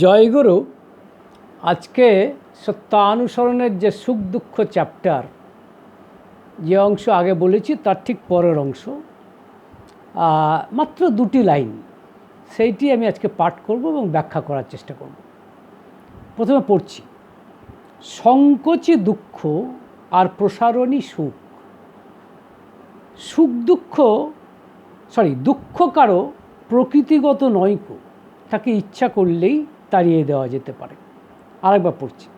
জয়গুরু, আজকে সত্যানুসরণের যে সুখ দুঃখ চ্যাপ্টার যে অংশ আগে বলেছি তার ঠিক পরের অংশ মাত্র দুটি লাইন, সেইটি আমি আজকে পাঠ করব এবং ব্যাখ্যা করার চেষ্টা করব। প্রথমে পড়ছি, সংকোচে দুঃখ আর প্রসারণী সুখ। সুখ দুঃখ সরি দুঃখ কারও প্রকৃতিগত নয়কো তাকে ইচ্ছা করলেই তাড়িয়ে দেওয়া যেতে পারে। আরেকবার পড়ছি।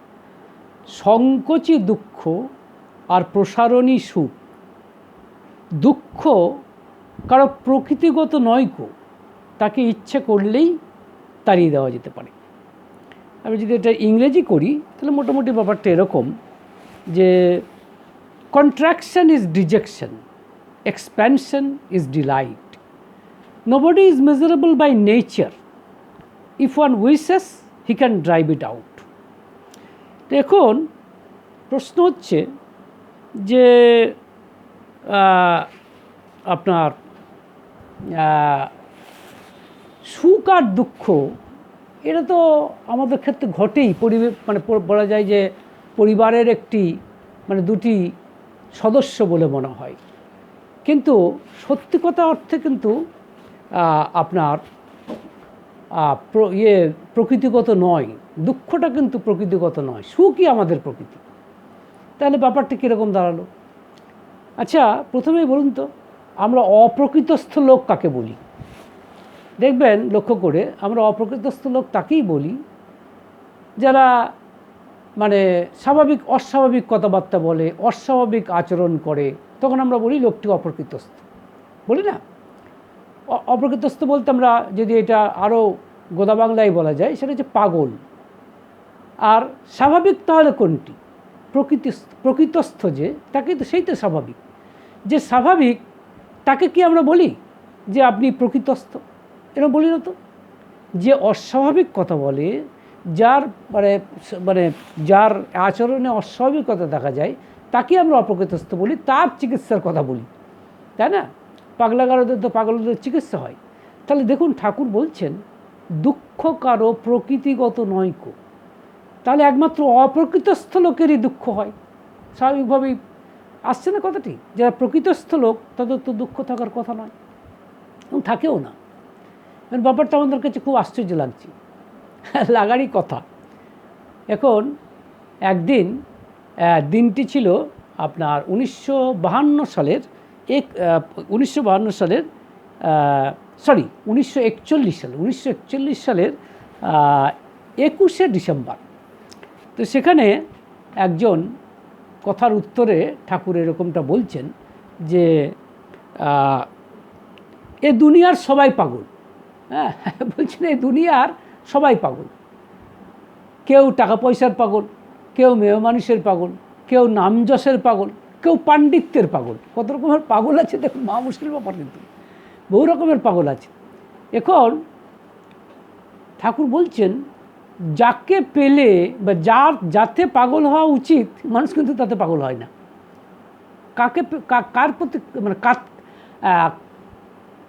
সংকোচে দুঃখ আর প্রসারণী সুখ। দুঃখ কারও প্রকৃতিগত নয়কো তাকে ইচ্ছে করলেই তাড়িয়ে দেওয়া যেতে পারে। আমি যদি এটা ইংরেজি করি, তাহলে মোটামুটি ব্যাপারটা এরকম যে contraction is dejection expansion is delight Nobody is miserable by nature. If one wishes he can drive it out তো এখন প্রশ্ন হচ্ছে যে আপনার সুখ আর দুঃখ, এটা তো আমাদের ক্ষেত্রে ঘটেই। পরিবে মানে বলা যায় যে, পরিবারের একটি মানে দুটি সদস্য বলে মনে হয়। কিন্তু সত্যি কথা অর্থে কিন্তু আপনার ইয়ে প্রকৃতিগত নয়, দুঃখটা কিন্তু প্রকৃতিগত নয়, সুখই আমাদের প্রকৃতি। তাহলে ব্যাপারটা কীরকম দাঁড়াল? আচ্ছা প্রথমেই বলুন তো, আমরা অপ্রকৃতস্থ লোক কাকে বলি? দেখবেন, লক্ষ্য করে, আমরা অপ্রকৃতস্থ লোক তাকেই বলি, যারা মানে স্বাভাবিক, অস্বাভাবিক কথাবার্তা বলে, অস্বাভাবিক আচরণ করে, তখন আমরা বলি লোকটি অপ্রকৃতস্থ। বলি না? অপ্রকৃতস্থ বলতে আমরা যদি এটা আরও গোদা বাংলায় বলা যায়, সেটা হচ্ছে পাগল। আর স্বাভাবিক তাহলে কোনটি? প্রকৃতি প্রকৃতস্থ যে, তাকে তো সেই তো স্বাভাবিক। যে স্বাভাবিক, তাকে কি আমরা বলি? যে আপনি প্রকৃতস্থ? এরকম বলি না তো? যে অস্বাভাবিক কথা বলে, যার মানে মানে যার আচরণে অস্বাভাবিকতা দেখা যায়, তাকে আমরা অপ্রকৃতস্থ বলি, তার চিকিৎসার কথা বলি। তাই না? পাগলাগারদের তো পাগলদের চিকিৎসা হয়। তাহলে দেখুন ঠাকুর বলছেন দুঃখ কারও প্রকৃতিগত নয়কো তাহলে একমাত্র অপ্রকৃতস্থ লোকেরই দুঃখ হয়। স্বাভাবিকভাবেই আসছে না কথাটি? যারা প্রকৃতস্থ লোক, তাদের তো দুঃখ থাকার কথা নয়। এবং থাকেও না। এর ব্যাপারটা আমাদের কাছে খুব আশ্চর্য লাগছে। লাগারই কথা। এখন একদিন দিনটি ছিল আপনার উনিশশো সালের এক উনিশশো সালের সরি উনিশশো একচল্লিশ সালে, উনিশশো একচল্লিশ সালের একুশে ডিসেম্বর। তো সেখানে একজন কথার উত্তরে ঠাকুর এরকমটা বলছেন যে এ দুনিয়ার সবাই পাগল। হ্যাঁ বলছেন এই দুনিয়ার সবাই পাগল। কেউ টাকা পয়সার পাগল, কেউ মেয়ে মানুষের পাগল, কেউ নামযশের পাগল কেউ পাণ্ডিত্যের পাগল। কত রকমের পাগল আছে দেখুন মহা মুশকিল ব্যাপার কিন্তু বহু রকমের পাগল আছে। এখন ঠাকুর বলছেন, যাকে পেলে বা যার, যাতে পাগল হওয়া উচিত, মানুষ কিন্তু তাতে পাগল হয় না। কাকে কার প্রতি মানে কার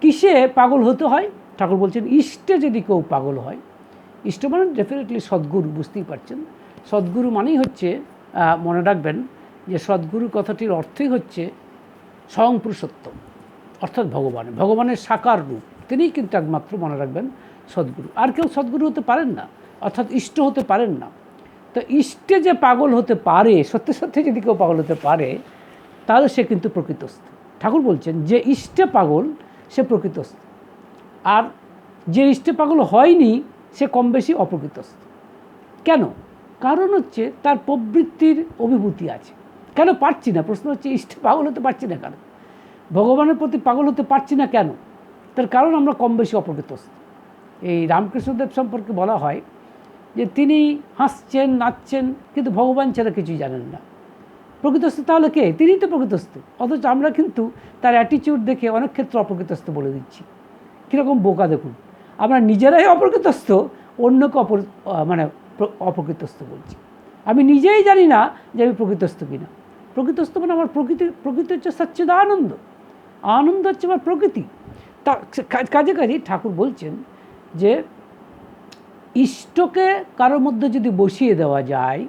কিসে পাগল হতে হয়? ঠাকুর বলছেন, ইষ্টে যদি কেউ পাগল হয়, ইষ্ট মানে ডেফিনেটলি সদ্গুরু, বুঝতেই পারছেন। সদ্গুরু মানেই হচ্ছে মনে রাখবেন যে সদ্গুরু কথাটির অর্থই হচ্ছে স্বয়ং পুরুষোত্তম অর্থাৎ ভগবান। ভগবানের সাকার রূপ, তিনিই কিন্তু একমাত্র মনে রাখবেন সদ্গুরু। আর কেউ সদ্গুরু হতে পারেন না, অর্থাৎ ইষ্ট হতে পারেন না। তো ইষ্টে যে পাগল হতে পারে সত্যি সত্যি যদি কেউ পাগল হতে পারে, তাহলে সে কিন্তু প্রকৃতস্থ। ঠাকুর বলছেন, যে ইষ্টে পাগল, সে প্রকৃতস্থ। আর যে ইষ্টে পাগল হয়নি, সে কম বেশি অপ্রকৃতস্থ। কেন? কারণ হচ্ছে তার প্রবৃত্তির অভিভূতি আছে। কেন পারছি না? প্রশ্ন হচ্ছে, ইষ্টে পাগল হতে পারছি না কেন? ভগবানের প্রতি পাগল হতে পারছি না কেন? তার কারণ আমরা কম বেশি অপ্রকৃতস্থ এই রামকৃষ্ণদেব সম্পর্কে বলা হয় যে, তিনি হাসছেন, নাচছেন, কিন্তু ভগবান ছাড়া কিছুই জানেন না। প্রকৃতস্থ তাহলে কে? তিনিই তো প্রকৃতস্থ। অথচ আমরা কিন্তু তার অ্যাটিটিউড দেখে অনেক ক্ষেত্রে অপ্রকৃতস্থ বলে দিচ্ছি। কীরকম বোকা দেখুন। আমরা নিজেরাই অপ্রকৃতস্থ, অন্যকে অপর মানে অপ্রকৃতস্থ বলছি। আমি নিজেই জানি না যে আমি প্রকৃতস্থ কিনা। প্রকৃতস্থ মানে আমার প্রকৃতি প্রকৃতি হচ্ছে সচ্চিদ আনন্দ আনন্দ হচ্ছে আমার প্রকৃতি। তা কাজে কাজে ঠাকুর বলছেন যে, ইষ্টকে কারোর মধ্যে যদি বসিয়ে দেওয়া যায়,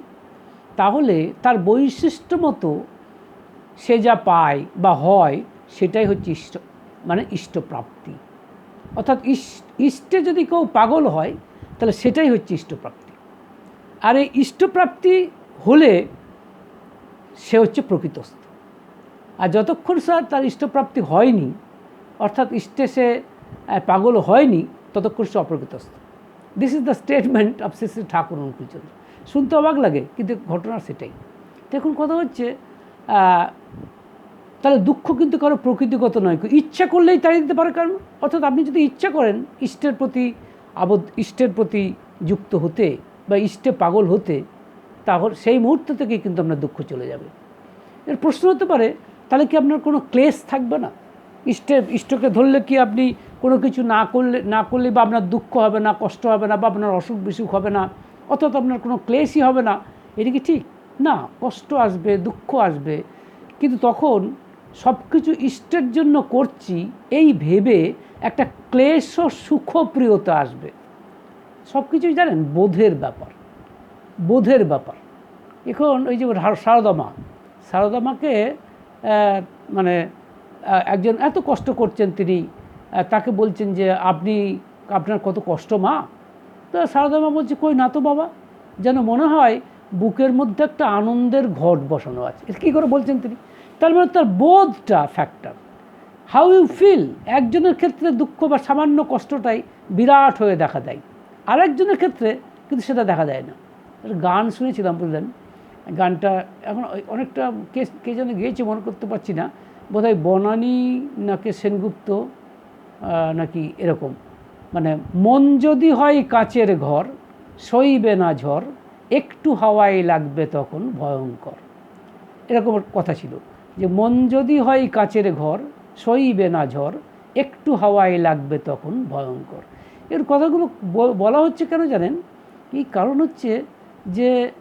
তাহলে তার বৈশিষ্ট্য মতো সে যা পায় বা হয়, সেটাই হচ্ছে ইষ্ট মানে ইষ্টপ্রাপ্তি। অর্থাৎ ইষ্টে যদি কেউ পাগল হয়, তাহলে সেটাই হচ্ছে ইষ্টপ্রাপ্তি। আর এই ইষ্টপ্রাপ্তি হলে সে হচ্ছে প্রকৃতস্থ। আর যতক্ষণ স্যার তার ইষ্টপ্রাপ্তি হয়নি, অর্থাৎ ইষ্টে সে পাগল হয়নি, ততক্ষণ সে অপ্রকৃতস্থ। This is the statement of Shri Shri Thakur Anukulchandra. শুনতে অবাক লাগে, কিন্তু ঘটনা সেটাই। দেখুন, কথা হচ্ছে তাহলে দুঃখ কিন্তু কারও প্রকৃতিগত নয়। ইচ্ছা করলেই তাড়িয়ে দিতে পারে কারণ, অর্থাৎ আপনি যদি ইচ্ছা করেন ইষ্টের প্রতি আবদ্ধ, ইষ্টের প্রতি যুক্ত হতে বা ইষ্টে পাগল হতে তাহলে সেই মুহূর্ত থেকেই কিন্তু আপনার দুঃখ চলে যাবে। এর প্রশ্ন হতে পারে, তাহলে কি আপনার কোনো ক্লেশ থাকবে না? ইষ্টের ইষ্টকে ধরলে কি আপনি কোনো কিছু না করলে না করলে বা আপনার দুঃখ হবে না, কষ্ট হবে না বা আপনার অসুখ বিসুখ হবে না অর্থাৎ আপনার কোনো ক্লেশই হবে না, এটা কি ঠিক? না, কষ্ট আসবে, দুঃখ আসবে। কিন্তু তখন সব কিছু ইষ্টের জন্য করছি, এই ভেবে একটা ক্লেশ ও সুখপ্রিয়তা আসবে। সব কিছুই জানেন, বোধের ব্যাপার। বোধের ব্যাপার। এখন ওই যে সারদা মা সারদা মাকে মানে একজন এত কষ্ট করছেন তিনি তাকে বলছেন যে, আপনি, আপনার কত কষ্ট মা? তো সারদা মা বলছে, কই না তো বাবা, যেন মনে হয় বুকের মধ্যে একটা আনন্দের ঘট বসানো আছে। কী করে বলছেন তিনি? তার মানে তার বোধটা ফ্যাক্টর হাউ ইউ ফিল একজনের ক্ষেত্রে দুঃখ বা সামান্য কষ্টটাই বিরাট হয়ে দেখা দেয়। আরেকজনের ক্ষেত্রে কিন্তু সেটা দেখা যায় না। গান শুনেছিলাম বুঝলেন? গানটা এখন অনেকটা কে কে যেন গিয়েছে, মনে করতে পারছি না। বোধহয় বনানী নাকি সেনগুপ্ত নাকি এরকম। মানে মন যদি হয় কাচের ঘর, সইবে না ঝড়, একটু হাওয়াই লাগবে তখন ভয়ঙ্কর। এরকম কথা ছিল। যে, মন যদি হয় কাচের ঘর, সইবে না ঝড়, একটু হাওয়াই লাগবে তখন ভয়ঙ্কর। এর কথাগুলো বলা হচ্ছে কেন জানেন? এই কারণ হচ্ছে যে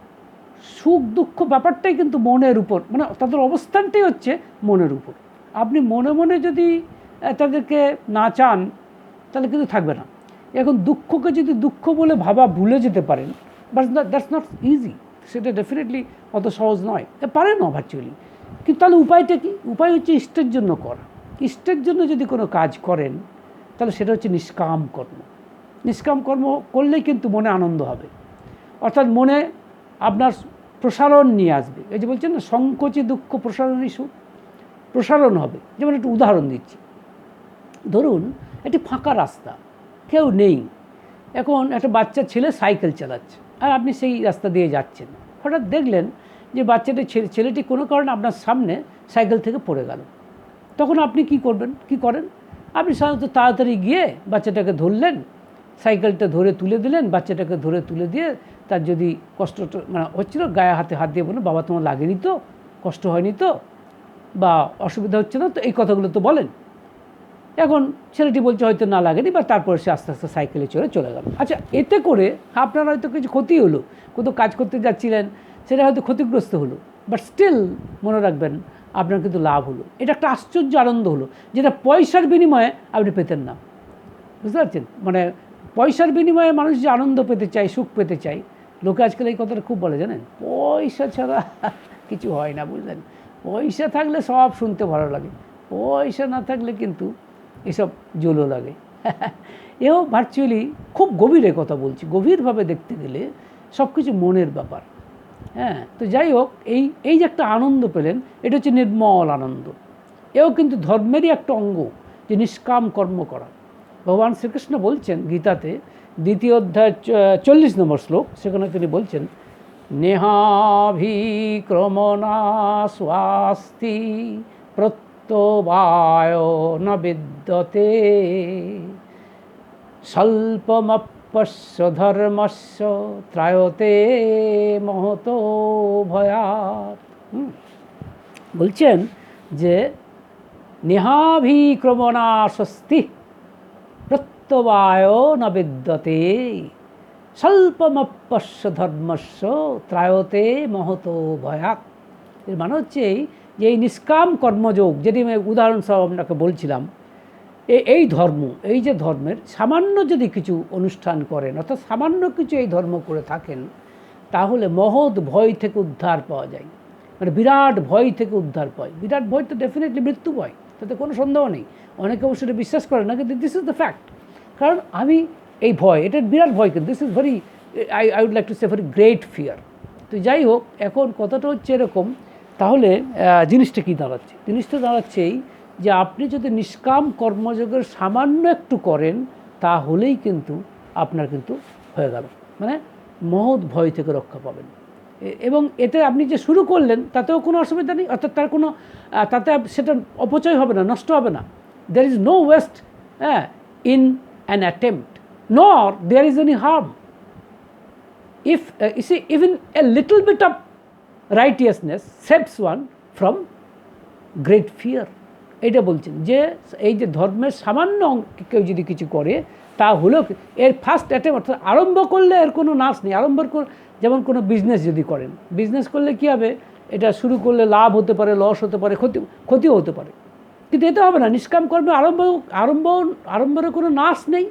সুখ দুঃখ ব্যাপারটাই কিন্তু মনের উপর মানে তাদের অবস্থানটাই হচ্ছে মনের উপর। আপনি মনে মনে যদি তাদেরকে না চান, তাহলে কিন্তু থাকবে না। এখন দুঃখকে যদি দুঃখ বলে ভাবা ভুলে যেতে পারেন বাট দ্যাটস নট ইজি সেটা ডেফিনেটলি অত সহজ নয়। পারে না ভার্চুয়ালি কিন্তু তাহলে উপায়টা কি? উপায় হচ্ছে ইষ্টের জন্য করা। ইষ্টের জন্য যদি কোনো কাজ করেন, তাহলে সেটা হচ্ছে নিষ্কাম কর্ম। নিষ্কাম কর্ম করলেই কিন্তু মনে আনন্দ হবে। অর্থাৎ মনে আপনার প্রসারণ নিয়ে আসবে। এই যে বলছেন না, সংকোচে দুঃখ প্রসারণই সুখ। প্রসারণ হবে। যেমন একটু উদাহরণ দিচ্ছি। ধরুন, একটি ফাঁকা রাস্তা, কেউ নেই। এখন একটা বাচ্চা ছেলে সাইকেল চালাচ্ছে আর আপনি সেই রাস্তা দিয়ে যাচ্ছেন। হঠাৎ দেখলেন যে বাচ্চাটি ছেলেটি কোনো কারণে আপনার সামনে সাইকেল থেকে পড়ে গেল। তখন আপনি কি করবেন? কি করেন? আপনি সাধারণত তাড়াতাড়ি গিয়ে বাচ্চাটাকে ধরলেন সাইকেলটা ধরে তুলে দিলেন, বাচ্চাটাকে ধরে তুলে দিয়ে তার যদি কষ্ট মানে হচ্ছিল, গায়ে হাতে হাত দিয়ে বললেন, বাবা তোমার লাগেনি তো, কষ্ট হয়নি তো, বা অসুবিধা হচ্ছে না তো, এই কথাগুলো তো বলেন। এখন ছেলেটি বলছে, হয়তো না লাগেনি, বা তারপরে সে আস্তে আস্তে সাইকেলে চড়ে চলে গেল। আচ্ছা এতে করে আপনার হয়তো কিছু ক্ষতি হলো, কোথাও কাজ করতে যাচ্ছিলেন, সেটা হয়তো ক্ষতিগ্রস্ত হলো বাট স্টিল মনে রাখবেন, আপনার কিন্তু লাভ হলো। এটা একটা আশ্চর্য আনন্দ হলো, যেটা পয়সার বিনিময়ে আপনি পেতেন না। বুঝতে পারছেন? মানে পয়সার বিনিময়ে মানুষ যে আনন্দ পেতে চায়, সুখ পেতে চায়, লোকে আজকাল এই কথাটা খুব বলে, জানেন? পয়সা ছাড়া কিছু হয় না, বুঝলেন? পয়সা থাকলে সব শুনতে ভালো লাগে। পয়সা না থাকলে কিন্তু এসব জোলো লাগে। এও ভার্চুয়ালি খুব গভীরে কথা বলছি, গভীরভাবে দেখতে গেলে সব কিছু মনের ব্যাপার। হ্যাঁ তো যাই হোক, এই এই যে একটা আনন্দ পেলেন, এটা হচ্ছে নির্মল আনন্দ। এও কিন্তু ধর্মেরই একটা অঙ্গ যে নিষ্কাম কর্ম করা। ভগবান শ্রীকৃষ্ণ বলছেন গীতাতে, দ্বিতীয় অধ্যায় চল্লিশ নম্বর শ্লোক, সেখানে তিনি বলছেন নেহাভিক্রমণা স্বাস্তি প্রত্যবায় ন বিদ্যতে স্বল্পমপশ্য ধর্মস্য ত্রায়তে মহত ভয়াত। বলছেন যে নেহাভিক্রমণা স্বস্তি প্রত্যবায় ন বিদ্যতে স্বল্পমপশ্য ধর্মস্য ত্রায়তে মহত ভয়াত এর মানে হচ্ছে এই যে এই নিষ্কাম কর্মযোগ, যেটি আমি উদাহরণ সহ আপনাকে বলছিলাম এই ধর্ম, এই যে ধর্মের সামান্য যদি কিছু অনুষ্ঠান করেন, অর্থাৎ সামান্য কিছু এই ধর্ম করে থাকেন, তাহলে মহৎ ভয় থেকে উদ্ধার পাওয়া যায়। মানে বিরাট ভয় থেকে উদ্ধার পায়। বিরাট ভয় তো ডেফিনেটলি মৃত্যু ভয়, তাতে কোনো সন্দেহ নেই। অনেকে অবশ্য এটা বিশ্বাস করে না, কিন্তু দিস ইজ দ্য ফ্যাক্ট কারণ আমি এই ভয়, এটা বিরাট ভয় কিন্তু this is very I I would like to say very great fear তো যাই হোক, এখন কথাটা হচ্ছে এরকম, তাহলে জিনিসটা কী দাঁড়াচ্ছে? জিনিসটা দাঁড়াচ্ছে এই যে আপনি যদি নিষ্কাম কর্মযোগের সামান্য একটু করেন, তাহলেই কিন্তু আপনার কিন্তু হয়ে গেল। মানে মহৎ ভয় থেকে রক্ষা পাবেন। এবং এতে আপনি যে শুরু করলেন, তাতেও কোনো অসুবিধা নেই, অর্থাৎ তার কোনো তাতে সেটা অপচয় হবে না, নষ্ট হবে না। দের ইজ নো ওয়েস্ট হ্যাঁ in an attempt nor there is any harm if uh, you see even a little bit of righteousness saves one from great fear. এটা বলছেন যে এই যে ধর্মের সামান্য কেউ যদি কিছু করে তা হলেও এর ফার্স্ট অ্যাটেম্প অর্থাৎ আরম্ভ করলে এর কোনো নাশ নেই। আরম্ভ যেমন কোনো বিজনেস যদি করেন বিজনেস করলে কী হবে? এটা শুরু করলে লাভ হতে পারে লস হতে পারে ক্ষতি ক্ষতিও হতে পারে। কিন্তু এতে হবে না, নিষ্কাম কর্মে আরম্ভ আরম্ভ, আরম্ভের কোনো নাশ নেই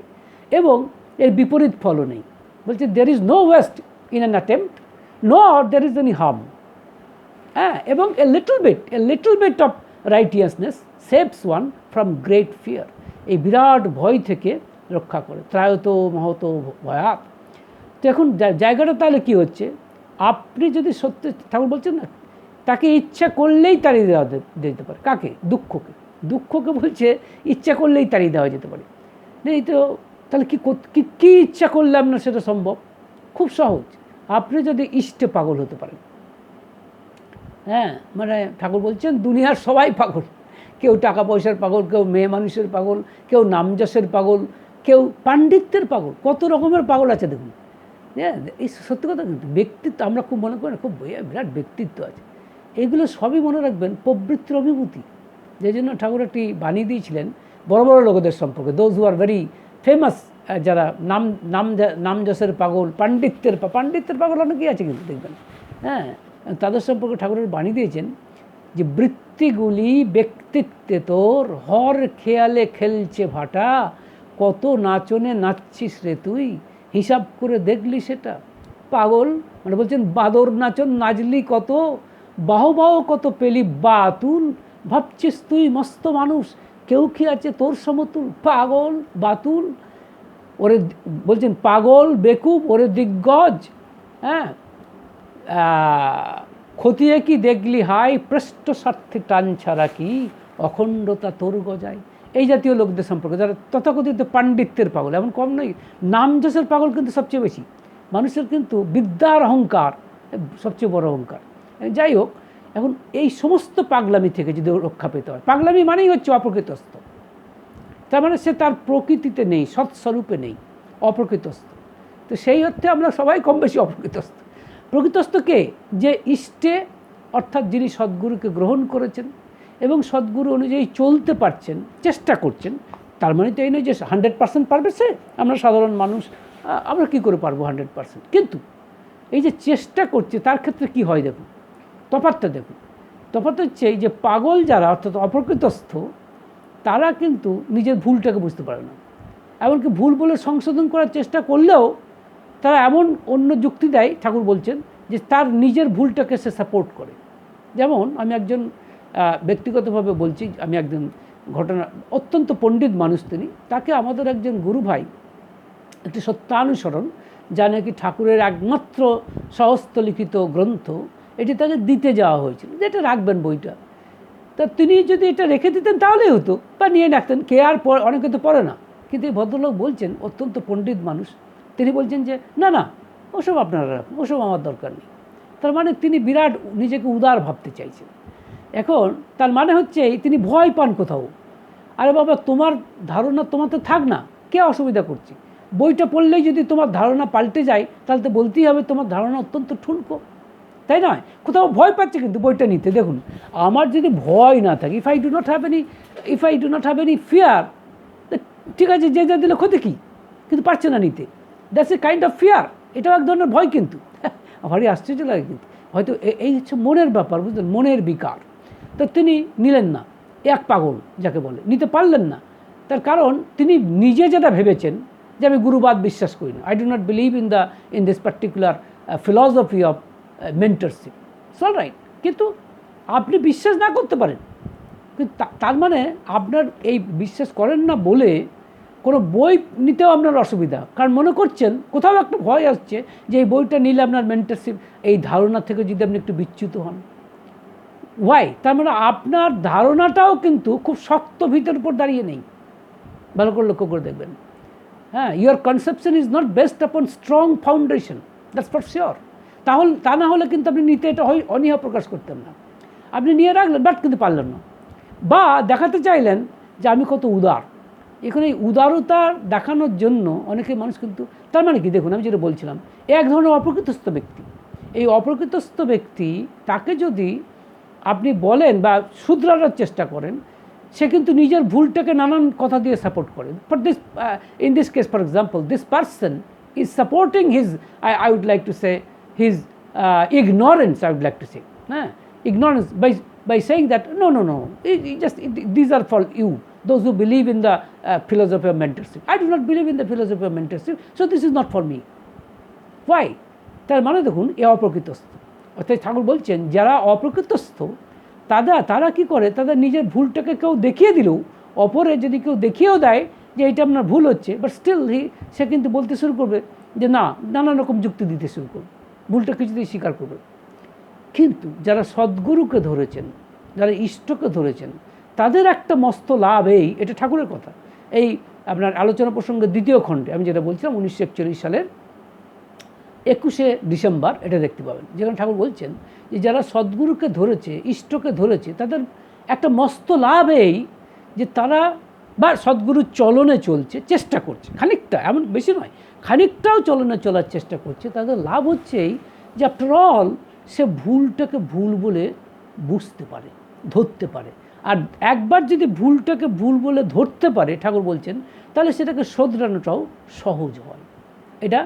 এবং এর বিপরীত ফলও নেই। বলছে there is no waste in an attempt no there is any harm হ্যাঁ এবং a little bit a little bit of righteousness saves one from great fear এই বিরাট ভয় থেকে রক্ষা করে, ত্রায়ত, মহত, ভয়াত। তো এখন জায়গাটা তাহলে কী হচ্ছে? আপনি যদি সত্যি, ঠাকুর বলছেন না, তাকে ইচ্ছা করলেই তাড়িয়ে দেওয়া দে- যেতে পারে। কাকে? দুঃখকে। দুঃখকে বলছে ইচ্ছা করলেই তাড়িয়ে দেওয়া যেতে পারে। না, এই তো তাহলে কী কি ইচ্ছা করলে আপনার সেটা সম্ভব? খুব সহজ। আপনি যদি ইষ্টে পাগল হতে পারেন। হ্যাঁ মানে ঠাকুর বলছেন দুনিয়ার সবাই পাগল। কেউ টাকা পয়সার পাগল কেউ মেয়ে মানুষের পাগল কেউ নামযশের পাগল কেউ পাণ্ডিত্যের পাগল কত রকমের পাগল আছে দেখুন। হ্যাঁ এই সত্যি কথা কিন্তু ব্যক্তিত্ব আমরা খুব মনে করি খুব বিরাট ব্যক্তিত্ব আছে। এগুলো সবই মনে রাখবেন প্রবৃত্তির অভিভূতি যে জন্য ঠাকুর একটি বানিয়ে দিয়েছিলেন বড় বড় লোকদের সম্পর্কে। Those who are very famous যারা নাম নাম নাম যশের পাগল, পাণ্ডিত্যের পাণ্ডিত্যের পাগল অনেকেই আছে কিন্তু দেখবেন। হ্যাঁ তাদের সম্পর্কে ঠাকুরের বানিয়ে দিয়েছেন যে, বৃত্তিগুলি ব্যক্তিত্বে তোর, হর খেয়ালে খেলছে ভাটা, কত নাচনে নাচছিস রে তুই, হিসাব করে দেখলি সেটা। পাগল মানে বলছেন, বাদর নাচন নাচলি কত, বাহ বাহ কত পেলি বাতুল ভাবছিস তুই মস্ত মানুষ, কেউ কি আছে তোর সমতুল? পাগল, বাতুল? ওরে বলছেন পাগল, বেকুব, ওরে দিগ্গজ হ্যাঁ? খতিয়ে কি দেখলি হাই পৃষ্ঠ স্বার্থে টান ছাড়া কি? অখণ্ডতা তোর গজায়। এই জাতীয় লোকদের সম্পর্কে, যারা তথাকথিত পাণ্ডিত্যের পাগল, এমন কম নয় নামযশের পাগল কিন্তু সবচেয়ে বেশি। মানুষের কিন্তু বিদ্যার অহংকার সবচেয়ে বড় অহংকার। যাই হোক এখন এই সমস্ত পাগলামি থেকে যদি রক্ষা পেতে হয়, পাগলামি মানেই হচ্ছে অপ্রকৃতস্থ। তার মানে সে তার প্রকৃতিতে নেই, সৎস্বরূপে নেই, অপ্রকৃতস্থ। তো সেই অর্থে আমরা সবাই কম বেশি অপ্রকৃতস্থ। প্রকৃতস্থ কে? যে ইষ্টে, অর্থাৎ যিনি সদ্গুরুকে গ্রহণ করেছেন এবং সদ্গুরু অনুযায়ী চলতে পারছেন, চেষ্টা করছেন, তার মানে তো এই নয় যে হান্ড্রেড পার্সেন্ট পারবে সে, আমরা সাধারণ মানুষ আমরা কী করে পারব হান্ড্রেড পার্সেন্ট? কিন্তু এই যে চেষ্টা করছে, তার ক্ষেত্রে কি হয় দেখুন তফাতটা দেখুন। তফাৎ হচ্ছে এই যে পাগল যারা, অর্থাৎ অপ্রকৃতস্থ, তারা কিন্তু নিজের ভুলটাকে বুঝতে পারে না। এমনকি ভুল বলে সংশোধন করার চেষ্টা করলেও তারা এমন অন্য যুক্তি দেয়, ঠাকুর বলছেন, যে তার নিজের ভুলটাকে সে সাপোর্ট করে। যেমন আমি একজন ব্যক্তিগতভাবে বলছি, আমি একজন ঘটনা, অত্যন্ত পণ্ডিত মানুষ তিনি। তাকে আমাদের একজন গুরু ভাই, একটি সত্যানুসরণ, যা নাকি ঠাকুরের একমাত্র সহস্ত লিখিত গ্রন্থ এটি তাকে দিতে যাওয়া হয়েছিল, যে এটা রাখবেন বইটা। তা তিনি যদি এটা রেখে দিতেন তাহলেই হতো, বা নিয়ে রাখতেন, কে আর অনেকে তো পড়ে না। কিন্তু এই ভদ্রলোক বলছেন, অত্যন্ত পণ্ডিত মানুষ, তিনি বলছেন যে, না না, ওসব আপনারা রাখুন, ওসব আমার দরকার নেই। তার মানে তিনি বিরাট নিজেকে উদার ভাবতে চাইছেন। এখন তার মানে হচ্ছে, তিনি ভয় পান কোথাও। আরে বাবা, তোমার ধারণা তোমার তো থাক না, কে অসুবিধা করছে? বইটা পড়লেই যদি তোমার ধারণা পাল্টে যায়, তাহলে তো বলতেই হবে তোমার ধারণা অত্যন্ত ঠুনকো। তাই নয়? কোথাও ভয় পাচ্ছে কিন্তু বইটা নিতে। দেখুন, আমার যদি ভয় না থাকে if I do not have any if I do not have any fear ঠিক আছে, যে যা দিলে ক্ষতি কী? কিন্তু পারছে না নিতে। That's a kind of fear এটাও এক ধরনের ভয় কিন্তু। ভারী আশ্চর্য লাগে কিন্তু। হয়তো এই হচ্ছে মনের ব্যাপার, বুঝলেন? মনের বিকার। তো তিনি নিলেন না। এক পাগল যাকে বলে। নিতে পারলেন না। তার কারণ, তিনি নিজে যেটা ভেবেছেন, যে আমি গুরুবাদ বিশ্বাস করি না। I do not believe in the in this particular philosophy of mentorship soul right কিন্তু আপনি বিশ্বাস না করতে পারেন কিন্তু তার মানে আপনার এই বিশ্বাস করেন না বলে কোনো বই নিতেও আপনার অসুবিধা কারণ মনে করছেন কোথাও একটা ভয় আসছে যে এই বইটা নিলে আপনার মেন্টারশিপ এই ধারণা থেকে যদি আপনি একটু বিচ্যুত হন ওয়াই তার মানে আপনার ধারণাটাও কিন্তু খুব শক্ত ভিতের উপর দাঁড়িয়ে নেই ভালো করে লক্ষ্য করে দেখবেন হ্যাঁ your conception is not based upon strong foundation that's for sure তাহলে, তা না হলে কিন্তু আপনি নিতে এটা হয় অনীহা প্রকাশ করতেন না। আপনি নিয়ে রাখলেন, বাট কিন্তু পারলেন না। বা দেখাতে চাইলেন যে আমি কত উদার। এখানে এই উদারতা দেখানোর জন্য অনেকে মানুষ কিন্তু তার মানে কি? দেখুন, আমি যেটা বলছিলাম এক ধরনের অপ্রকৃতস্থ ব্যক্তি। এই অপ্রকৃতস্থ ব্যক্তি তাকে যদি আপনি বলেন বা শুধরানোর চেষ্টা করেন, সে কিন্তু নিজের ভুলটাকে নানান কথা দিয়ে সাপোর্ট করে। For this in this case for example this person is supporting his I I would like to say his ignorance I would like to say হ্যাঁ ignorance by, by saying that no, no, no, it, it just it, these are for you, those who believe in the uh, philosophy of mentorship. I do not believe in the philosophy of mentorship, so this is not for me. Why? তার মানে দেখুন এ অপ্রকৃতস্থ অর্থাৎ ঠাকুর বলছেন যারা অপ্রকৃতস্থ তারা তারা কি করে তাদের নিজের ভুলটাকে কেউ দেখিয়ে দিলেও অপরে যদি কেউ দেখিয়েও দেয় যে এটা আপনার ভুল হচ্ছে বাট স্টিল সে কিন্তু বলতে শুরু করবে যে না নানান রকম যুক্তি দিতে শুরু করবে ভুলটা কিছুতেই স্বীকার করবে। কিন্তু যারা সদ্গুরুকে ধরেছেন, যারা ইষ্টকে ধরেছেন, তাদের একটা মস্ত লাভ এই, এটা ঠাকুরের কথা। এই আপনার আলোচনা প্রসঙ্গে দ্বিতীয় খণ্ডে আমি যেটা বলছিলাম উনিশশো একচল্লিশ সালের একুশে ডিসেম্বর, এটা দেখতে পাবেন। যেখানে ঠাকুর বলছেন যে যারা সদ্গুরুকে ধরেছে, ইষ্টকে ধরেছে, তাদের একটা মস্ত লাভ এই যে তারা বা সদ্গুরুর চলনে চলছে, চেষ্টা করছে, খানিকটা, এমন বেশি নয়, খানিকটাও চলনে চলার চেষ্টা করছে, তাদের লাভ হচ্ছে এই যে আফটার অল সে ভুলটাকে ভুল বলে বুঝতে পারে, ধরতে পারে। আর একবার যদি ভুলটাকে ভুল বলে ধরতে পারে, ঠাকুর বলছেন, তাহলে সেটাকে শোধরানোটাও সহজ হয়। এটা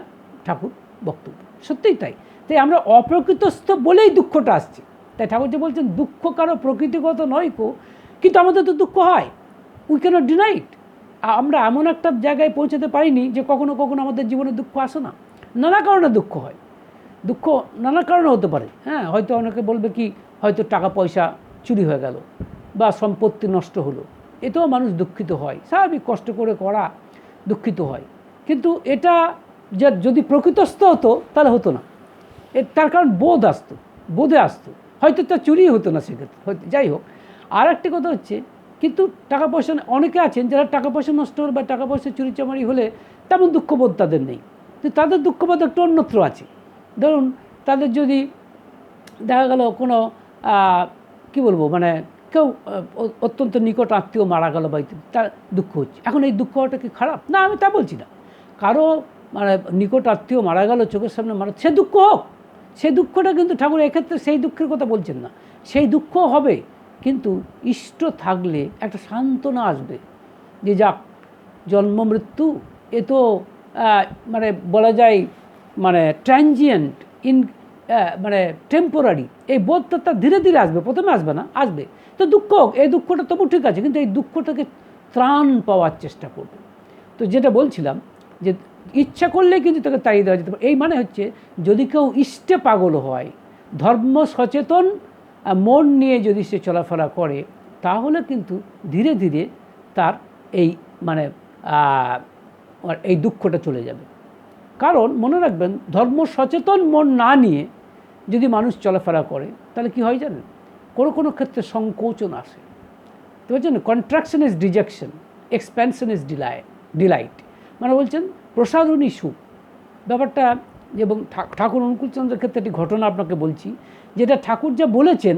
ঠাকুর বক্তব্য, সত্যিই তাই। তাই আমরা অপ্রকৃতস্থ বলেই দুঃখটা আসছে। তাই ঠাকুর যে বলছেন, দুঃখ কারও প্রকৃতিগত নয় কো, কিন্তু আমাদের তো দুঃখ হয়। উই ক্যানট ডিনাইট আমরা এমন একটা জায়গায় পৌঁছাতে পারিনি যে কখনো কখনো আমাদের জীবনে দুঃখ আসে না। নানা কারণে দুঃখ হয়। দুঃখ নানা কারণে হতে পারে। হ্যাঁ হয়তো অনেকে বলবে কি, হয়তো টাকা পয়সা চুরি হয়ে গেল বা সম্পত্তি নষ্ট হলো। এতেও মানুষ দুঃখিত হয়। স্বাভাবিক কষ্ট করে করা দুঃখিত হয়। কিন্তু এটা যে যদি প্রকৃতস্থ হতো, তাহলে হতো না। এর তার কারণ বোধ আসতো, বোধে আসতো। হয়তো তা চুরি হতো না সেক্ষেত্রে। হয়তো যাই হোক আর একটি কথা হচ্ছে কিন্তু টাকা পয়সা অনেকে আছেন যারা টাকা পয়সা নষ্ট হলে বা টাকা পয়সা চুরি চামারি হলে তেমন দুঃখবোধ তাদের নেই। কিন্তু তাদের দুঃখবোধ একটু অন্যত্র আছে। ধরুন তাদের যদি দেখা গেল কোনো কি বলব মানে কেউ অত্যন্ত নিকট আত্মীয় মারা গেল বা তার দুঃখ হচ্ছে। এখন এই দুঃখ হওয়াটা কি খারাপ? না, আমি তা বলছি না। কারও মানে নিকট আত্মীয় মারা গেল, চোখের সামনে মারা, সে দুঃখ হোক। সেই দুঃখটা কিন্তু ঠাকুর এক্ষেত্রে সেই দুঃখের কথা বলছেন না। সেই দুঃখ হবে। কিন্তু ইষ্ট থাকলে একটা সান্ত্বনা আসবে যে যাক, জন্ম, মৃত্যু, এ তো মানে বলা যায় মানে ট্রানজিয়েন্ট ইন মানে টেম্পোরারি এই বোধটা তার ধীরে ধীরে আসবে, প্রথমে আসবে না, আসবে। তো দুঃখ এই দুঃখটা তবু ঠিক আছে, কিন্তু এই দুঃখটাকে ত্রাণ পাওয়ার চেষ্টা করবে। তো যেটা বলছিলাম, যে ইচ্ছা করলেই কিন্তু তাকে তাড়িয়ে দেওয়া যেতে পারে। এই মানে হচ্ছে, যদি কেউ ইষ্টে পাগল হয়, ধর্ম সচেতন মন নিয়ে যদি সে চলাফেরা করে, তাহলে কিন্তু ধীরে ধীরে তার এই মানে এই দুঃখটা চলে যাবে। কারণ মনে রাখবেন, ধর্ম সচেতন মন না নিয়ে যদি মানুষ চলাফেরা করে, তাহলে কি হয় জানেন? কোনো কোনো ক্ষেত্রে সংকোচন আসে। তো বলছেন contraction is dejection expansion is deli delight মানে বলছেন প্রসাদনী সুখ। ব্যাপারটা, এবং ঠাকুর অনুকূলচন্দ্রের ক্ষেত্রে একটি ঘটনা আপনাকে বলছি। যেটা ঠাকুর যা বলেছেন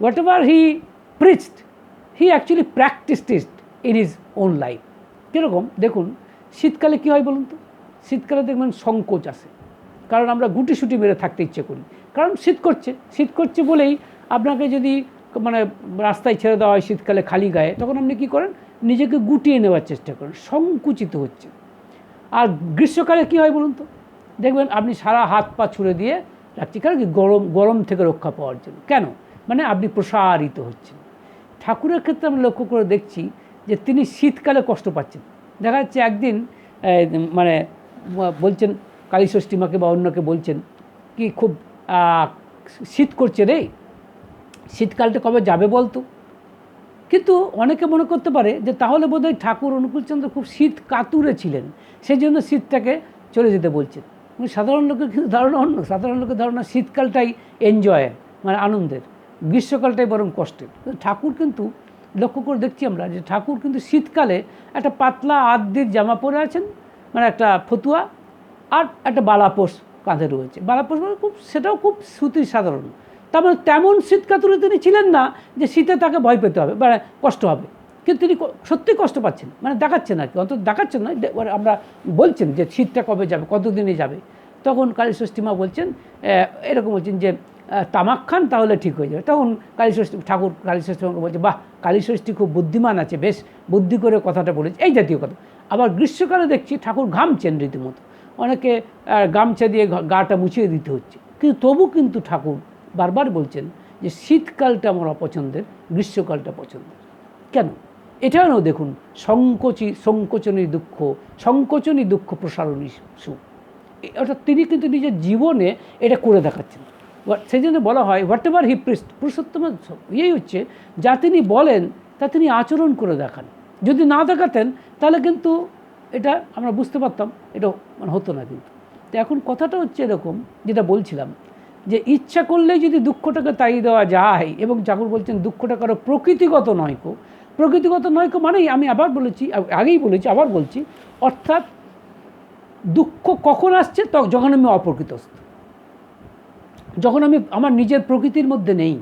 whatever he preached he actually practised in his own life কীরকম? দেখুন, শীতকালে কী হয় বলুন তো? শীতকালে দেখবেন সংকোচ আসে। কারণ আমরা গুটি সুটি মেরে থাকতে ইচ্ছে করি। কারণ শীত করছে। শীত করছে বলেই আপনাকে যদি মানে রাস্তায় ছেড়ে দেওয়া হয় শীতকালে খালি গায়ে, তখন আপনি কী করেন? নিজেকে গুটিয়ে নেওয়ার চেষ্টা করেন। সংকুচিত হচ্ছে। আর গ্রীষ্মকালে কী হয় বলুন তো? দেখবেন আপনি সারা হাত পা ছুঁড়ে দিয়ে রাখছি কারণ কি গরম গরম থেকে রক্ষা পাওয়ার জন্য। কেন? মানে আপনি প্রসারিত হচ্ছেন। ঠাকুরের ক্ষেত্রে আমরা লক্ষ্য করে দেখছি যে তিনি শীতকালে কষ্ট পাচ্ছেন। দেখা যাচ্ছে একদিন মানে বলছেন, কালীষষ্ঠী মাকে বা অন্যকে বলছেন কি খুব শীত করছে রে। শীতকালটা কবে যাবে বলতো? কিন্তু অনেকে মনে করতে পারে যে তাহলে বোধহয় ঠাকুর অনুকূলচন্দ্র খুব শীত কাতুরে ছিলেন। সেই জন্য শীতটাকে চলে যেতে বলছেন। কিন্তু সাধারণ লোকের কিন্তু ধারণা অন্য, সাধারণ লোকের ধারণা শীতকালটাই এনজয়ের মানে আনন্দের, গ্রীষ্মকালটাই বরং কষ্টের। ঠাকুর কিন্তু, লক্ষ্য করে দেখছি আমরা যে ঠাকুর কিন্তু শীতকালে একটা পাতলা আদ্যির জামা পরে আছেন মানে একটা ফতুয়া আর একটা বালাপোষ কাঁধে রয়েছে। বালাপোষ মানে খুব, সেটাও খুব সুতির সাধারণ। তার মানে তেমন শীত কাতুরে তিনি ছিলেন না যে শীতে তাকে ভয় পেতে হবে মানে কষ্ট হবে। কিন্তু তিনি সত্যিই কষ্ট পাচ্ছেন। মানে দেখাচ্ছেন আর কি। অন্তত দেখাচ্ছেন না আমরা বলছেন যে শীতটা কবে যাবে, কতদিনে যাবে। তখন কালীষষ্ঠী মা বলছেন এরকম বলছেন যে তামাক খান তাহলে ঠিক হয়ে যাবে। তখন কালীষষ্ঠী, ঠাকুর কালীষষ্ঠী মাকে বলছে, বাহ, কালীষষ্ঠী খুব বুদ্ধিমান আছে, বেশ বুদ্ধি করে কথাটা বলেছে। এই জাতীয় কথা। আবার গ্রীষ্মকালে দেখছি ঠাকুর ঘামছেন রীতিমতো। অনেকে গামছা দিয়ে গাটা মুছিয়ে দিতে হচ্ছে। কিন্তু তবু কিন্তু ঠাকুর বারবার বলছেন যে, শীতকালটা আমার অপছন্দের, গ্রীষ্মকালটা পছন্দের। কেন? এটাও দেখুন, সংকোচী, সংকোচনী দুঃখ সংকোচনী দুঃখ প্রসারণী সুখ অর্থাৎ তিনি কিন্তু নিজের জীবনে এটা করে দেখাচ্ছেন। সেই জন্য বলা হয় হোয়াট এভার হি পুরুষোত্তম ইয়েই হচ্ছে, যা তিনি বলেন, তা তিনি আচরণ করে দেখান। যদি না দেখাতেন, তাহলে কিন্তু এটা আমরা বুঝতে পারতাম, এটা মানে হতো না কিন্তু। তো এখন কথাটা হচ্ছে এরকম, যেটা বলছিলাম, যে ইচ্ছা করলেই যদি দুঃখটাকে তাই দেওয়া যায়, এবং ঠাকুর বলছেন, দুঃখটা কারও প্রকৃতিগত নয়কো প্রকৃতিগত নয়কো মানেই আমি আবার বলেছি, আগেই বলেছি, আবার বলছি, অর্থাৎ দুঃখ কখন আসছে তখন যখন আমি অপ্রকৃতস্থ। যখন আমি আমার নিজের প্রকৃতির মধ্যে নেই।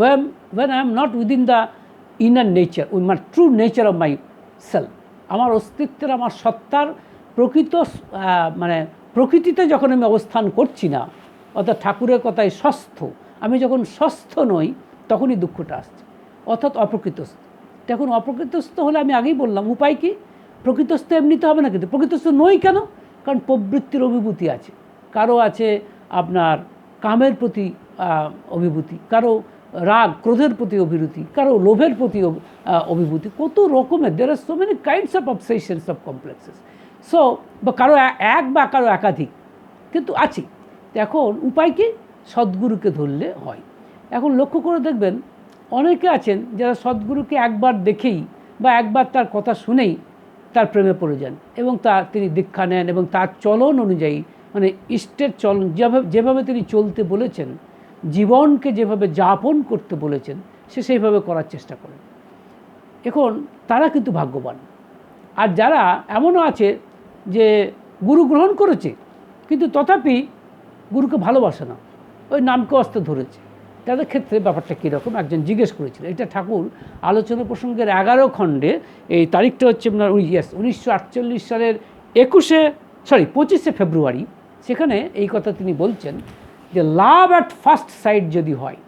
When when I am not within the inner nature we my true nature of my self আমার অস্তিত্বের, আমার সত্তার প্রকৃত মানে প্রকৃতিতে যখন আমি অবস্থান করছি না, অর্থাৎ ঠাকুরের কথায় স্বস্থ, আমি যখন স্বস্থ নই, তখনই দুঃখটা আসছে, অর্থাৎ অপ্রকৃতস্থ। এখন অপ্রকৃতস্থ হলে আমি আগেই বললাম, উপায় কি? প্রকৃতস্থ এমনিতে হবে না কিন্তু, প্রকৃতস্থ নই কেন? কারণ প্রবৃত্তির অভিভূতি আছে। কারও আছে আপনার কামের প্রতি অভিভূতি, কারও রাগ, ক্রোধের প্রতি অভিভূতি কারও লোভের প্রতি অভিভূতি। কত রকমের there are so many kinds of obsessions of complexes so বা কারও এক বা কারও একাধিক। কিন্তু আছে এখন উপায় কি? সদ্গুরুকে ধরলে হয়। এখন লক্ষ্য করে দেখবেন অনেকে আছেন যারা সদ্গুরুকে একবার দেখেই বা একবার তার কথা শুনেই তার প্রেমে পড়ে যান এবং তা তিনি দীক্ষা নেন এবং তার চলন অনুযায়ী মানে ইষ্টের চলন যেভাবে যেভাবে তিনি চলতে বলেছেন, জীবনকে যেভাবে যাপন করতে বলেছেন, সে সেইভাবে করার চেষ্টা করেন। এখন তারা কিন্তু ভাগ্যবান। আর যারা এমনও আছে যে গুরু গ্রহণ করেছে, কিন্তু তথাপি গুরুকে ভালোবাসে না, ওই নামকে অস্ত্র ধরেছে। তাদের ক্ষেত্রে ব্যাপারটা কীরকম? একজন জিজ্ঞেস করেছিল। এটা ঠাকুর আলোচনা প্রসঙ্গের এগারো খণ্ডে, এই তারিখটা হচ্ছে আপনার ইয়েস উনিশশো আটচল্লিশ সালের একুশে সরি পঁচিশে ফেব্রুয়ারি। সেখানে এই কথা তিনি বলছেন যে, লাভ অ্যাট ফার্স্ট সাইড যদি হয়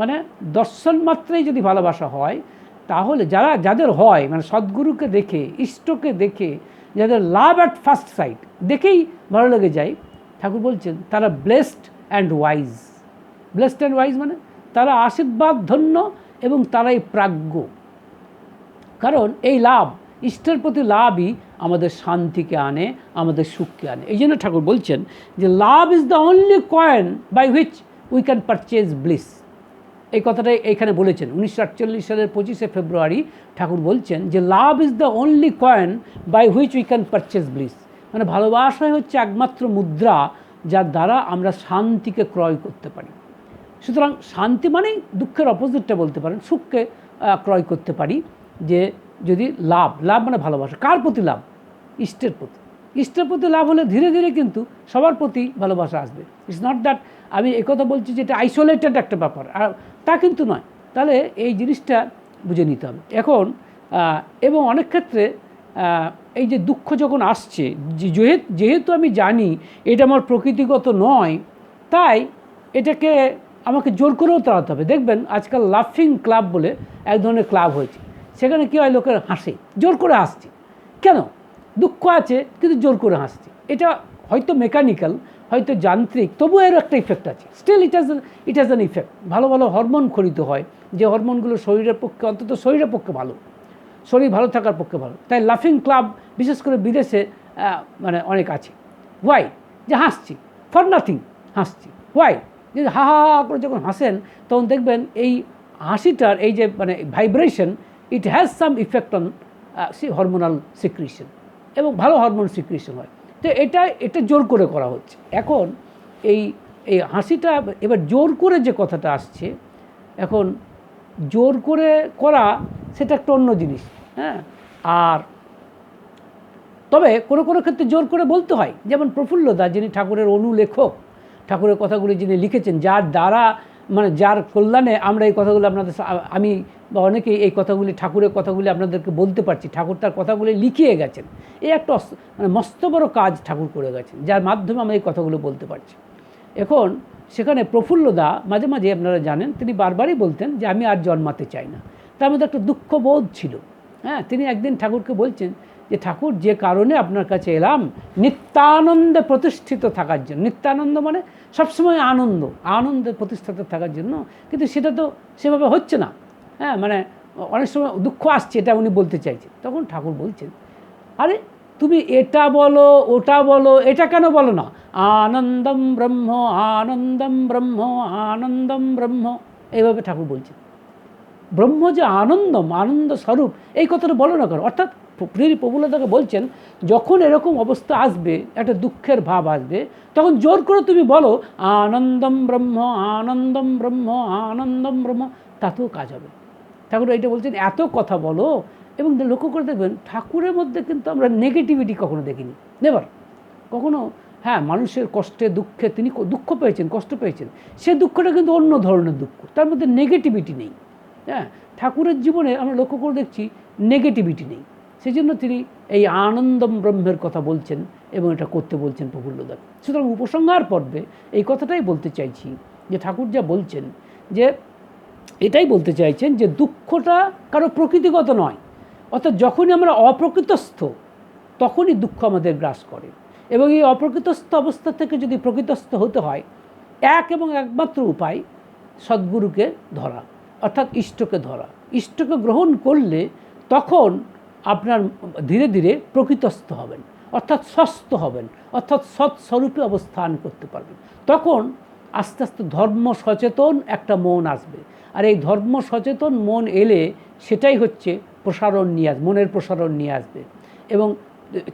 মানে দর্শন মাত্রেই যদি ভালোবাসা হয়, তাহলে যারা, যাদের হয় মানে সদ্গুরুকে দেখে, ইষ্টকে দেখে, যাদের লাভ অ্যাট ফার্স্ট সাইট দেখেই ভালো লেগে যায়, ঠাকুর বলছেন, তারা blessed and wise blessed and wise মানে? তারা আশীর্বাদ ধন্য এবং তারাই প্রাজ্ঞ। কারণ এই লাভ, ইষ্টের প্রতি লাভই আমাদের শান্তিকে আনে, আমাদের সুখকে আনে। এই জন্য ঠাকুর বলছেন যে, love is the only coin by which we can purchase bliss এই কথাটাই এখানে বলেছেন। উনিশশো আটচল্লিশ সালের পঁচিশে ফেব্রুয়ারি ঠাকুর বলছেন যে, love is the only coin by which we can purchase bliss মানে ভালোবাসাই হচ্ছে একমাত্র মুদ্রা যার দ্বারা আমরা শান্তিকে ক্রয় করতে পারি। সুতরাং শান্তি মানেই দুঃখের অপোজিটটা বলতে পারেন, সুখকে ক্রয় করতে পারি যে যদি লাভ লাভ মানে ভালোবাসা। কার প্রতি লাভ? ইষ্টের প্রতি। ইষ্টের প্রতি লাভ হলে ধীরে ধীরে কিন্তু সবার প্রতি ভালোবাসা আসবে। ইটস নট দ্যাট আমি একথা বলছি যে এটা আইসোলেটেড একটা ব্যাপার, আর তা কিন্তু নয়। তাহলে এই জিনিসটা বুঝে নিতে হবে। এখন এবং অনেক ক্ষেত্রে এই যে দুঃখ যখন আসছে যেহেতু আমি জানি এটা আমার প্রকৃতিগত নয়, তাই এটাকে আমাকে জোর করেও তাড়াতে হবে। দেখবেন আজকাল লাফিং ক্লাব বলে এক ধরনের ক্লাব হয়েছে। সেখানে কী হয়? লোকের হাসে। জোর করে হাসছে। কেন? দুঃখ আছে, কিন্তু জোর করে হাসছে। এটা হয়তো মেকানিক্যাল হয়তো যান্ত্রিক, তবুও এর একটা ইফেক্ট আছে। Still it has it has an effect ভালো ভালো হরমোন খরিত হয়। যে হরমোনগুলো শরীরের পক্ষে, অন্তত শরীরের পক্ষে ভালো। শরীর ভালো থাকার পক্ষে ভালো। তাই লাফিং ক্লাব বিশেষ করে বিদেশে মানে অনেক আছে। ওয়াই যে হাসছি। ফর নাথিং হাসছি। ওয়াই যে হা হা হা করে যখন হাসেন, তখন দেখবেন এই হাসিটার, এই যে মানে vibration it has some effect on the hormonal secretion এবং ভালো হরমোন সিক্রিশন হয়। তো এটা এটা জোর করে করা হচ্ছে। এখন এই এই হাসিটা এবার জোর করে যে কথাটা আসছে, এখন জোর করে করা সেটা একটা অন্য জিনিস হ্যাঁ? আর তবে কোনো কোনো ক্ষেত্রে জোর করে বলতে হয়। যেমন প্রফুল্লদা, যিনি ঠাকুরের অনুলেখক ঠাকুরের কথাগুলি যিনি লিখেছেন, যার দ্বারা মানে যার কল্যাণে আমরা এই কথাগুলো আপনাদের আমি বা অনেকেই এই কথাগুলি, ঠাকুরের কথাগুলি আপনাদেরকে বলতে পারছি। ঠাকুর তার কথাগুলি লিখিয়ে গেছেন। এই একটা মানে মস্ত বড় কাজ ঠাকুর করে গেছেন, যার মাধ্যমে আমরা এই কথাগুলো বলতে পারছি। এখন সেখানে প্রফুল্লদা, মাঝে মাঝে আপনারা জানেন, তিনি বারবারই বলতেন যে আমি আর জন্মাতে চাই না। তার মধ্যে একটা দুঃখবোধ ছিল। হ্যাঁ তিনি একদিন ঠাকুরকে বলছেন যে ঠাকুর, যে কারণে আপনার কাছে এলাম, নিত্যানন্দে প্রতিষ্ঠিত থাকার জন্য। নিত্যানন্দ মানে সবসময় আনন্দ, আনন্দে প্রতিষ্ঠিত থাকার জন্য। কিন্তু সেটা তো সেভাবে হচ্ছে না। হ্যাঁ মানে অনেক সময় দুঃখ আসছে, এটা উনি বলতে চাইছেন। তখন ঠাকুর বলছেন, আরে, তুমি এটা বলো, ওটা বলো, এটা কেন বলো না? আনন্দম ব্রহ্ম আনন্দম ব্রহ্ম আনন্দম ব্রহ্ম। এইভাবে ঠাকুর বলছেন। ব্রহ্ম যে আনন্দম আনন্দ স্বরূপ এই কথাটা বলো না কেন? অর্থাৎ তিনি প্রবুলতাকে বলছেন, যখন এরকম অবস্থা আসবে, একটা দুঃখের ভাব আসবে, তখন জোর করে তুমি বলো, আনন্দম ব্রহ্ম আনন্দম ব্রহ্ম আনন্দম ব্রহ্ম তাতেও কাজ হবে। ঠাকুর এইটা বলছেন, এত কথা বলো এবং লক্ষ্য করে দেখবেন, ঠাকুরের মধ্যে কিন্তু আমরা নেগেটিভিটি কখনো দেখিনি। নেবার কখনো হ্যাঁ মানুষের কষ্টে, দুঃখে, তিনি দুঃখ পেয়েছেন, কষ্ট পেয়েছেন, সে দুঃখটা কিন্তু অন্য ধরনের দুঃখ, তার মধ্যে নেগেটিভিটি নেই। হ্যাঁ ঠাকুরের জীবনে আমরা লক্ষ্য করে দেখছি নেগেটিভিটি নেই। সেই জন্য তিনি এই আনন্দম ব্রহ্মের কথা বলছেন এবং এটা করতে বলছেন প্রফুল্লদার সুতরাং উপসংহার পর্বে এই কথাটাই বলতে চাইছি, যে ঠাকুর যা বলছেন, যে এটাই বলতে চাইছেন যে দুঃখটা কারও প্রকৃতিগত নয়, অর্থাৎ যখনই আমরা অপ্রকৃতস্থ, তখনই দুঃখ আমাদের গ্রাস করে। এবং এই অপ্রকৃতস্থ অবস্থা থেকে যদি প্রকৃতস্থ হতে হয়, এক এবং একমাত্র উপায়, সদ্গুরুকে ধরা, অর্থাৎ ইষ্টকে ধরা। ইষ্টকে গ্রহণ করলে তখন আপনার ধীরে ধীরে প্রকৃতস্থ হবেন, অর্থাৎ সস্ত হবেন, অর্থাৎ সৎস্বরূপে অবস্থান করতে পারবেন। তখন আস্তে আস্তে ধর্ম সচেতন একটা মন আসবে। আর এই ধর্ম সচেতন মন এলে সেটাই হচ্ছে প্রসারণ নিয়ে আসবে মনের প্রসারণ নিয়ে আসবে। এবং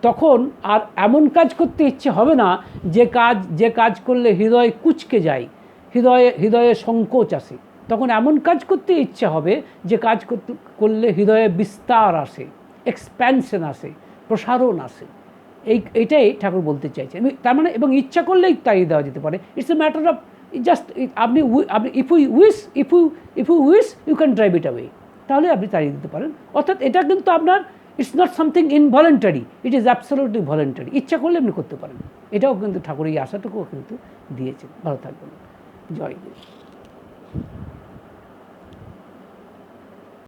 তখন আর এমন কাজ করতে ইচ্ছে হবে না যে কাজ যে কাজ করলে হৃদয় কুচকে যায়, হৃদয়ে হৃদয়ে সংকোচ আসে। তখন এমন কাজ করতে ইচ্ছে হবে যে কাজ করলে হৃদয়ে বিস্তার আসে। এক্সপ্যানশন আসে প্রসারণ আসে এই, এইটাই ঠাকুর বলতে চাইছেন তার মানে এবং ইচ্ছা করলেই তাড়িয়ে দেওয়া যেতে পারে। It's a matter of just আপনি আপনি if you wish if you if you wish you can drive it away তাহলে আপনি তাড়িয়ে দিতে পারেন। অর্থাৎ এটা কিন্তু আপনার it's not something involuntary it is absolutely voluntary ইচ্ছা করলে আপনি করতে পারেন। এটাও কিন্তু ঠাকুর এই আশাটুকুও কিন্তু দিয়েছেন। ভালো থাকবেন। জয় গুরু